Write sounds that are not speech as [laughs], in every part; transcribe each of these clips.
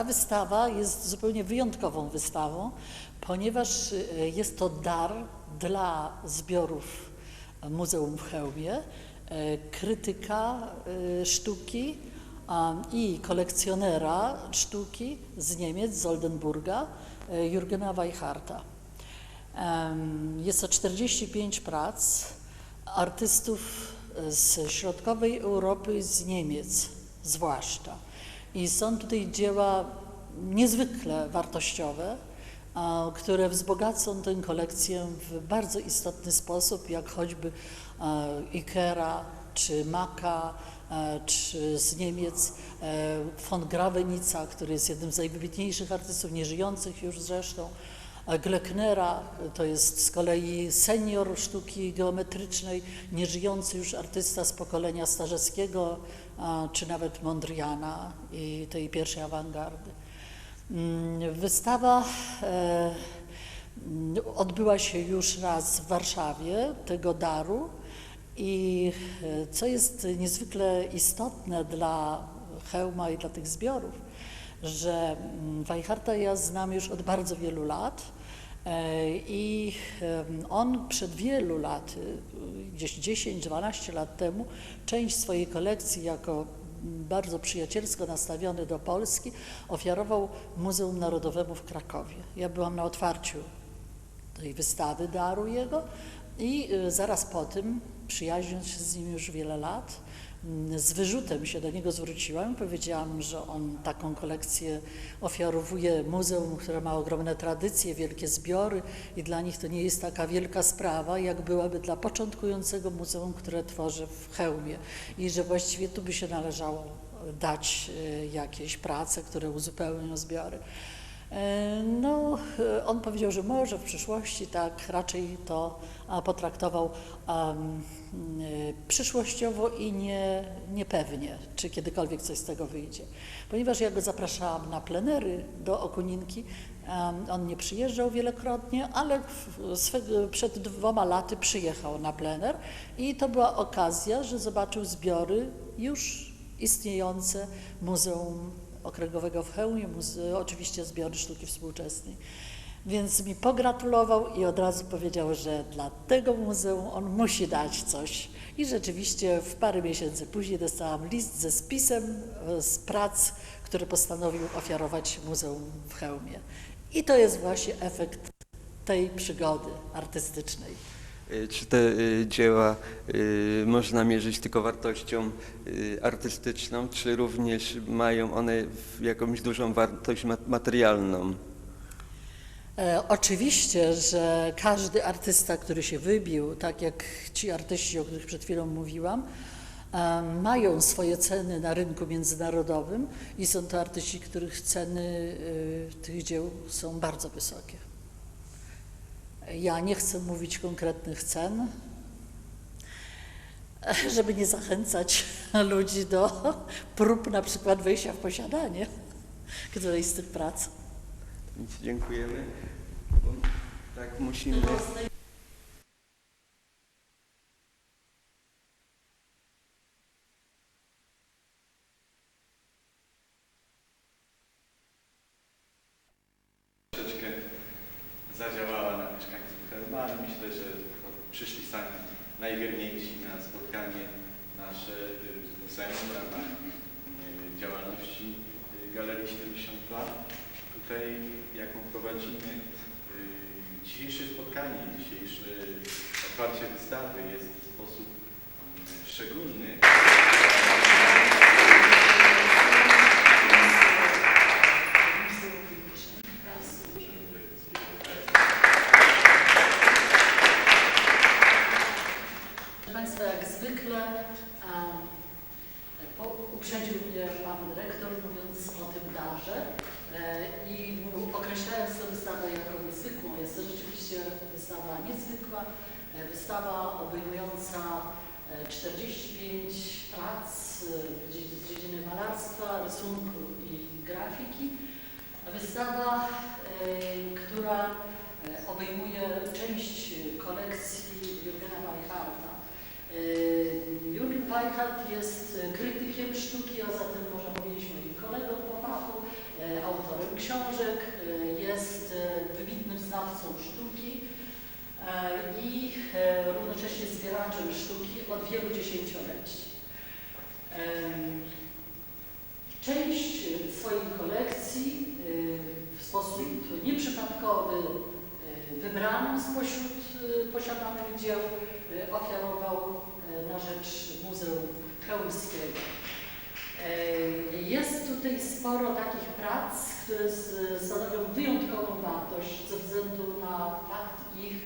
Ta wystawa jest zupełnie wyjątkową wystawą, ponieważ e, jest to dar dla zbiorów Muzeum w Chełmie, e, krytyka e, sztuki i kolekcjonera sztuki z Niemiec, z Oldenburga, Jurgena Weichharta. Em, Jest to 45 prac artystów z środkowej Europy, z Niemiec zwłaszcza. I są tutaj dzieła niezwykle wartościowe, które wzbogacą tę kolekcję w bardzo istotny sposób, jak choćby Ikera czy Maka, czy z Niemiec e, von Gravenica, który jest jednym z najwybitniejszych artystów, nieżyjących już zresztą, Glecknera to jest z kolei senior sztuki geometrycznej, nieżyjący już artysta z pokolenia Starzeckiego, czy nawet Mondriana i tej pierwszej awangardy. Mm, Wystawa e, mm, odbyła się już raz w Warszawie tego daru i e, co jest niezwykle istotne dla Chełma i dla tych zbiorów, że mm, Weicharta ja znam już od bardzo wielu lat i em, on przed wielu laty, y, gdzieś 10-12 lat temu, część swojej kolekcji jako bardzo przyjacielsko nastawiony do Polski, ofiarował Muzeum Narodowemu w Krakowie. Ja byłam na otwarciu tej wystawy daru jego i y, zaraz po tym, przyjaźniąc się z nim już wiele lat, z wyrzutem się do niego zwróciłam. Powiedziałam, że on taką kolekcję ofiarowuje muzeum, które ma ogromne tradycje, wielkie zbiory i dla nich to nie jest taka wielka sprawa, jak byłaby dla początkującego muzeum, które tworzy w Chełmie. I że właściwie tu by się należało dać y, jakieś prace, które uzupełnią zbiory. No, on powiedział, że może w przyszłości tak, raczej to potraktował um, przyszłościowo i nie, niepewnie, czy kiedykolwiek coś z tego wyjdzie. Ponieważ ja go zapraszałam na plenery do Okuninki, em, on nie przyjeżdżał wielokrotnie, ale swe- przed dwoma laty przyjechał na plener i to była okazja, że zobaczył zbiory już istniejące Muzeum Okręgowego w Chełmie, oczywiście zbiory sztuki współczesnej. Więc mi pogratulował i od razu powiedział, że dla tego muzeum on musi dać coś. I rzeczywiście w parę miesięcy później dostałam list ze spisem e, z prac, które postanowił ofiarować Muzeum w Chełmie. I to jest właśnie efekt tej przygody artystycznej. Y, Czy te y, dzieła y, można mierzyć tylko wartością artystyczną, czy również mają one jakąś dużą wartość ma- materialną? E, oczywiście, że każdy artysta, który się wybił, tak jak ci artyści, o których przed chwilą mówiłam, e, mają swoje ceny na rynku międzynarodowym i są to artyści, których ceny e, tych dzieł są bardzo wysokie. Ja nie chcę mówić konkretnych cen, żeby nie zachęcać ludzi do prób na przykład wejścia w posiadanie którejś z tych prac. Dziękujemy. Tak musimy. Najwierniejsi na spotkanie nasze y, z muzeum w ramach y, działalności y, Galerii 70 lat. Tutaj, jaką prowadzimy, y, dzisiejsze spotkanie, dzisiejsze otwarcie wystawy jest w sposób y, szczególny Proszę Państwa, jak zwykle em, po, uprzedził mnie Pan Dyrektor, mówiąc o tym darze e, i mu- określając tę wystawę jako niezwykłą. Jest to rzeczywiście wystawa niezwykła, e, wystawa obejmująca e, 45 prac e, z dzie- z dziedziny malarstwa, rysunku i grafiki. Wystawa, e, która e, obejmuje część kolekcji Jurgena Weicharta. E, Jurgen Weichardt jest krytykiem sztuki, a zatem można powiedzieć moim kolegą po fachu, e, książek, jest wybitnym znawcą sztuki i równocześnie zbieraczem sztuki od wielu dziesięcioleci. Część swojej kolekcji sposób nieprzypadkowy e, wybraną spośród e, posiadanych dzieł e, ofiarował na rzecz Muzeum Chełmskiego. Jest tutaj sporo takich prac, które stanowią wyjątkową wartość ze względu na fakt ich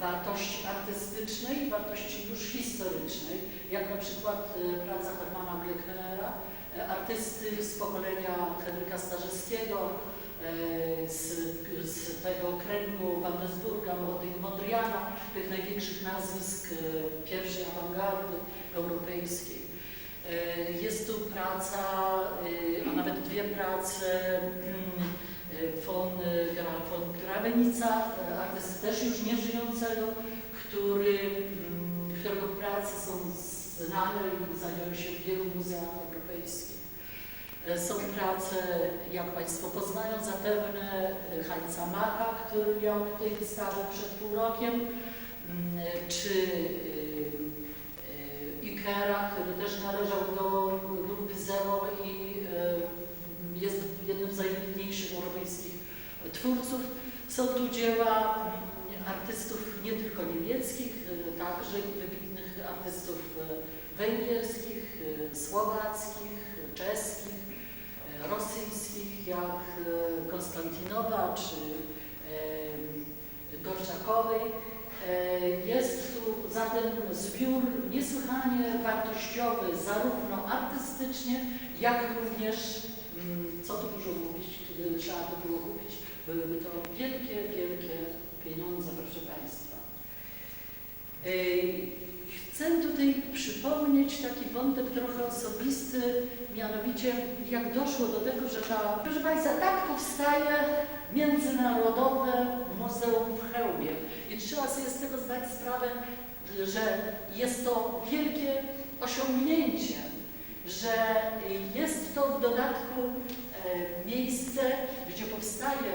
wartości artystycznej i wartości już historycznej, jak na przykład praca Hermana Blecknera, e, artysty z pokolenia Henryka Starzewskiego, e, z, z tego kręgu Wandesburga, Mody- Mondriana, tych największych nazwisk e, pierwszej awangardy europejskiej. E, Jest tu praca, e, a nawet dwie prace mm, e, von, e, von Gravenica, e, artysty też już nieżyjącego, który, mm, którego prace są znane i znajdują się w wielu muzeach europejskich. E, Są prace, jak Państwo poznają zapewne, e, Heinza Macha, który miał tutaj wystawę przed pół rokiem, mm, czy e, Ikera, który też należał do grupy Zero i jest jednym z najwybitniejszych europejskich twórców. Są tu dzieła mm, artystów nie tylko niemieckich, także i wybitnych artystów węgierskich, słowackich, czeskich, rosyjskich, jak e, Konstantinowa czy e, Gorczakowej. E, Jest tu zatem zbiór niesłychanie wartościowy, zarówno artystycznie, jak również, mm, co tu dużo mówić, gdyby trzeba to było kupić, byłyby to wielkie, wielkie pieniądze, proszę Państwa. Chcę tutaj przypomnieć taki wątek trochę osobisty, mianowicie jak doszło do tego, że ta, proszę Państwa, tak powstaje Międzynarodowe Muzeum w Chełmie. I trzeba sobie z tego zdać sprawę, że jest to wielkie osiągnięcie, że jest to w dodatku e, miejsce, gdzie powstaje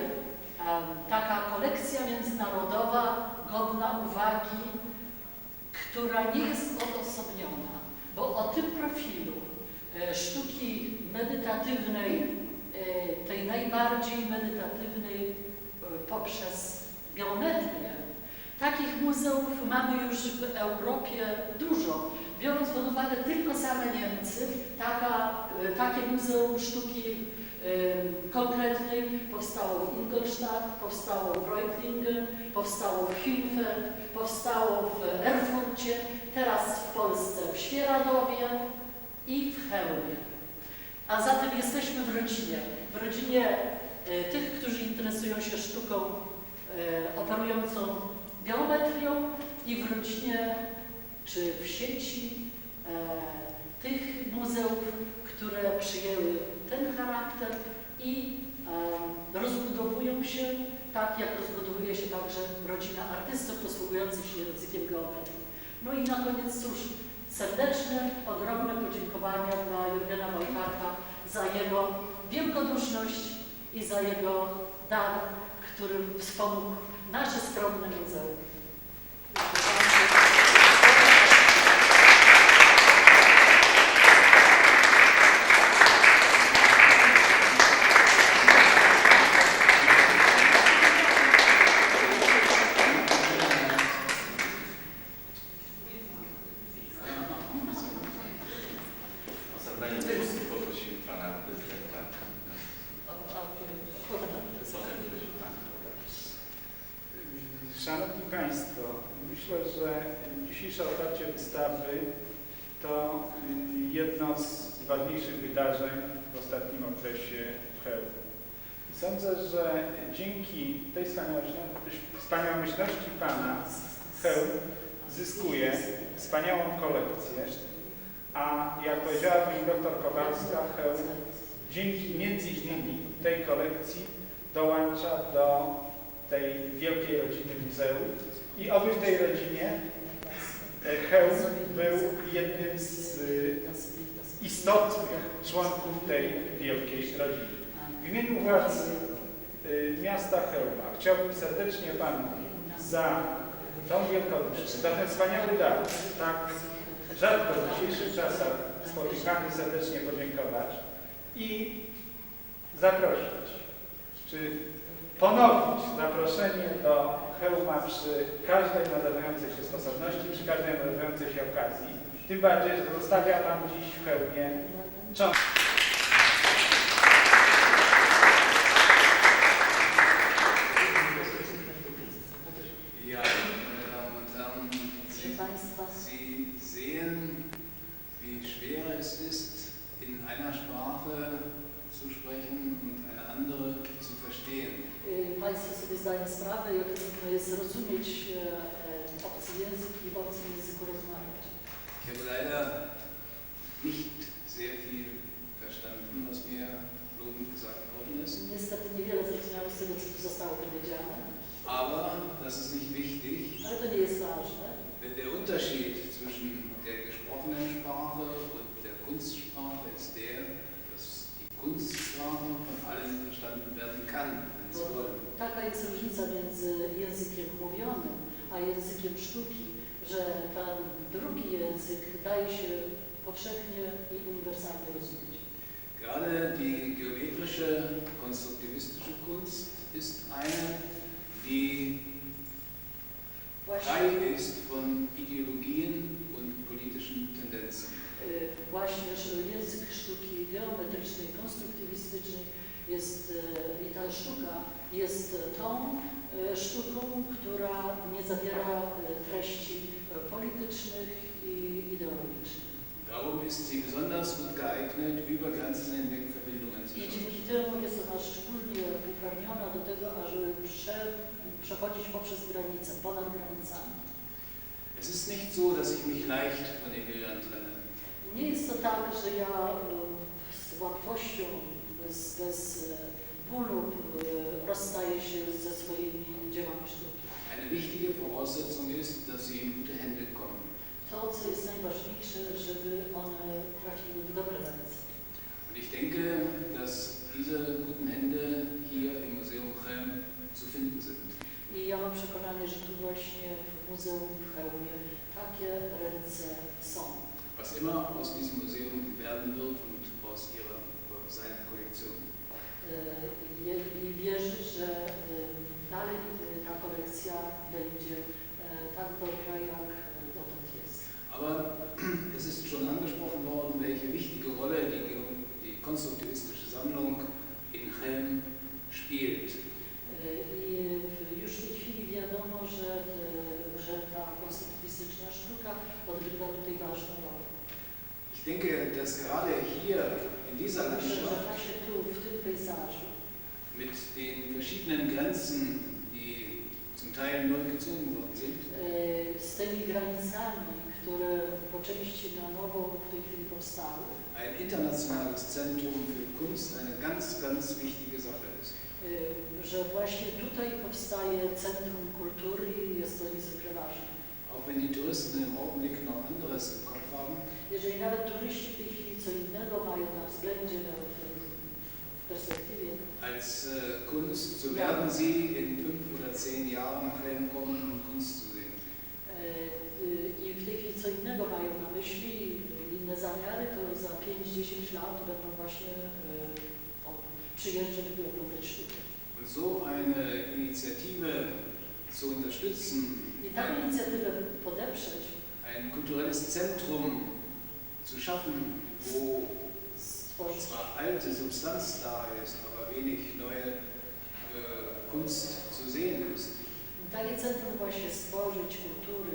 e, taka kolekcja międzynarodowa godna uwagi, która nie jest odosobniona, bo o tym profilu e, sztuki medytatywnej, e, tej najbardziej medytatywnej e, poprzez geometrię, takich muzeów mamy już w Europie dużo. Biorąc pod uwagę tylko same Niemcy, taka, takie muzeum sztuki konkretnej powstało w Ingolstadt, powstało w Reutlingen, powstało w Hilfeld, powstało w Erfurcie, teraz w Polsce w Świeradowie i w Chełmie. A zatem jesteśmy w rodzinie, w rodzinie e, tych, którzy interesują się sztuką e, operującą geometrią i w rodzinie czy w sieci e, tych muzeów, które przyjęły ten charakter i rozbudowują się tak, jak rozbudowuje się także rodzina artystów posługujących się językiem geometrii. No i na koniec cóż, serdeczne, ogromne podziękowania dla Jurgena Wojtarka za jego wielkoduszność i za jego dar, którym wspomógł nasze skromne muzeum. O zabranie głosu poprosimy pana prezydenta. A- a- potem prezes. Potem będzie pan. Szanowni Państwo, myślę, że dzisiejsze otwarcie wystawy to y, jedno z ważniejszych wydarzeń w ostatnim okresie w Chełmie. Sądzę, że dzięki tej wspaniałomyślności Pana Chełm zyskuje wspaniałą kolekcję, a jak powiedziała pani doktor Kowalska, Chełm dzięki między innymi tej kolekcji dołącza do tej wielkiej rodziny muzeów i oby w tej rodzinie e, Chełm był jednym z y, istotnych członków tej wielkiej rodziny. W imieniu władz y, miasta Chełma. Chciałbym serdecznie Panu za tą wielkoduszkę, za ten wspaniały dar, tak rzadko w dzisiejszych czasach spotykany, serdecznie podziękować i zaprosić, czy ponowić zaproszenie do Chełma przy każdej nadarzającej się sposobności, przy każdej nadarzającej się okazji. Tym bardziej, że zostawia Pan dziś w Chełmie cząstkę. Wenn der Unterschied zwischen der gesprochenen Sprache und der Kunstsprache ist der, dass die Kunstsprache von allen verstanden werden kann, wenn sie wollen. Taka jest różnica między językiem mówionym a językiem sztuki, że ten drugi język daje się powszechnie i uniwersalnie rozumieć. Gerade die geometrische, konstruktivistische Kunst ist eine, die frei ist von Ideologien und politischen Tendenzen. y, właśnie że język sztuki geometrycznej, konstruktywistycznej jest y, i ta sztuka jest tą y, sztuką, która nie zawiera treści politycznych i ideologicznych. Darum ist sie besonders gut geeignet, über Grenzen hinweg Verbindungen zu I schaffen. dzięki temu jest ona szczególnie uprawniona do tego, ażeby prze, przechodzić poprzez granice, ponad granicami. Es ist nicht so, dass ich mich leicht von den Bildern trenne. Nie jest to tak, że ja y, z łatwością, bez, bez y, bólu y, rozstaję się ze swoimi dziełami sztuki. Eine wichtige Voraussetzung ist, dass sie in gute Hände kommen. To, co jest najważniejsze, żeby one trafiły w dobre ręce. Und ich denke, dass diese guten Hände hier im Museum Chelm zu finden sind. I ja mam przekonanie, że tu właśnie w Muzeum w Chełmie takie ręce są. Was immer aus diesem Museum werden wird und aus ihrer, seiner Kollektion. I wierzę, że dalej ta kolekcja będzie tak dobra, jak dotąd jest. Aber [clears throat] es ist schon angesprochen worden, welche wichtige Rolle die, die konstruktivistische Sammlung in Chelm spielt. Y, I y, już w tej chwili wiadomo, że, y, że ta konstruktywistyczna sztuka odgrywa tutaj ważną rolę. Ich denke, dass gerade hier in dieser Landschaft mit den verschiedenen Grenzen, die zum Teil neu gezogen worden sind, y, z tymi granicami, które po części na nowo w tej chwili powstały, ein internationales Zentrum für Kunst eine ganz, ganz wichtige Sache ist. Y, że właśnie tutaj powstaje Centrum Kultury i jest to niezwykle ważne. Auch wenn die Touristen im Augenblick noch anderes im Kopf haben, Jeżeli nawet turyści w tej chwili co innego mają na względzie, na, perspektywie, als äh, Kunst, so werden sie in fünf oder zehn Jahren nach Helm kommen, um Kunst zu sehen. e, y, i w tej chwili co innego mają na myśli, inne zamiary, to za 5-10 lat będą właśnie o, przyjeżdżać, by oglądać sztukę. Und so eine Initiative zu unterstützen, I taką inicjatywę podeprzeć, ein kulturelles Zentrum zu schaffen, wo stworzyć zwar alte Substanz da ist, aber wenig neue äh, Kunst zu sehen ist, takie centrum właśnie stworzyć kultury,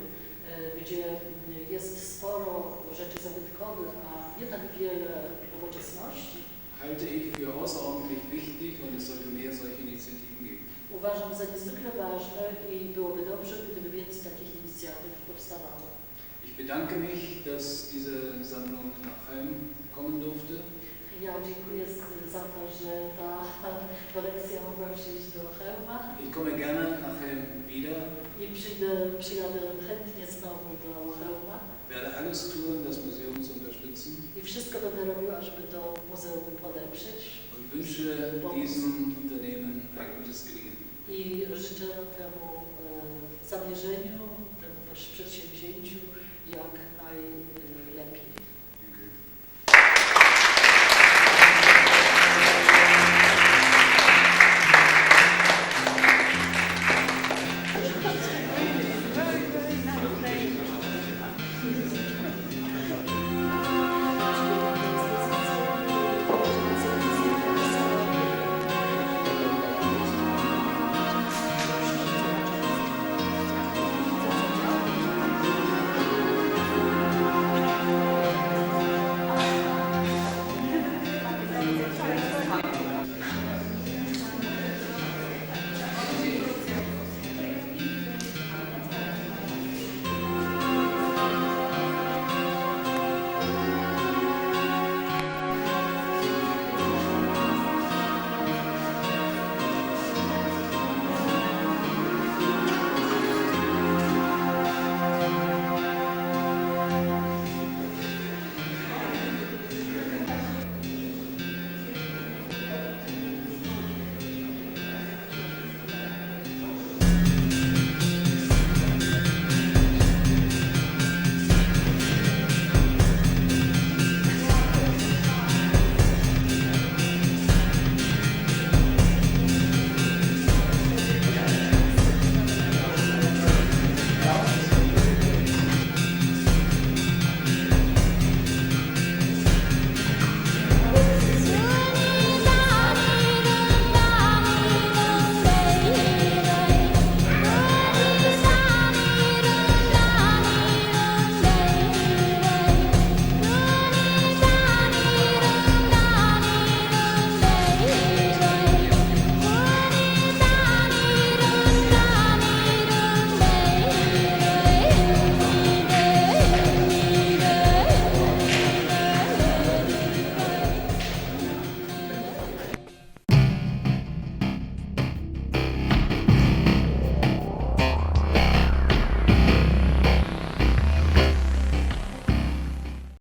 e, gdzie jest sporo rzeczy zabytkowych, a nie tak wiele nowoczesności, halte ich für außerordentlich wichtig und es sollte mehr solche Initiativen geben. uważam za niezwykle ważne i byłoby dobrze, gdyby więcej takich inicjatyw powstawało. Ich bedanke mich, dass diese Sammlung nach Helm kommen durfte. Ja dziękuję za to, że ta [laughs] kolekcja mogła przyjść do Chełma Ich komme gerne nach Helm wieder, i przyjdę, przyjadę chętnie znowu do Chełma werde alles tun, das Museum zu unterstützen i wszystko będę robiła, żeby to muzeum podeprzeć und wünsche diesem Unternehmen ein gutes es gelingen. I życzę temu e, zamierzeniu, temu przedsięwzięciu